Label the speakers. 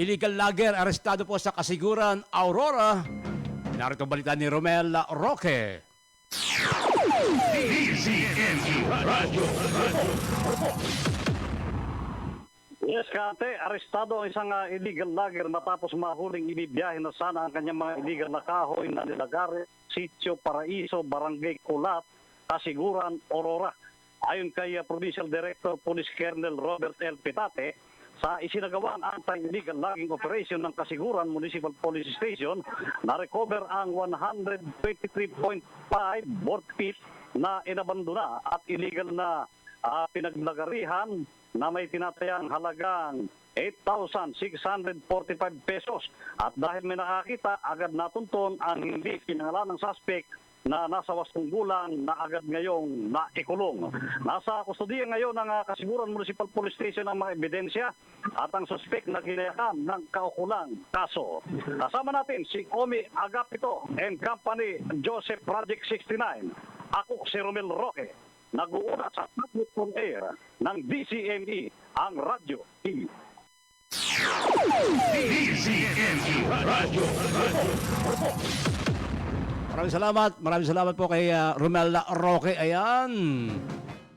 Speaker 1: illegal logger arestado po sa kasiguran Aurora. Narito balita ni Romel Roque.
Speaker 2: Yes, Kate, arestado ang isang ah, illegal logger matapos mahuling ibibiyahe na sana ang kanyang mga illegal na kahoy na nilagare, Sitio Paraiso, Barangay Kulat, Kasiguran, Aurora. Ayon kay ah, Provincial Director Police Colonel Robert L. Pitate, sa isinagawang anti-illegal logging operation ng Kasiguran Municipal Police Station, na-recover ang 123.5 board feet na inabandona at illegal na ah, pinaglagarihan na may tinatayang halagang 8,645 pesos. At dahil may nakakita, agad natunton ang hindi pinangalan ng suspect na nasa wastong gulang na agad ngayong naikulong. Nasa kustodiya ngayon ng ah, Kasiguran Municipal Police Station ang mga ebidensya at ang suspect na kinayakam ng kaukulang kaso. Kasama natin si Omi Agapito and Company Joseph Project 69. Ako si Romel Roque nag-uuna sa public on air ng DCME, ang radyo. E.
Speaker 1: Maraming salamat. Maraming salamat po kay uh, Romel Roque. Ayan.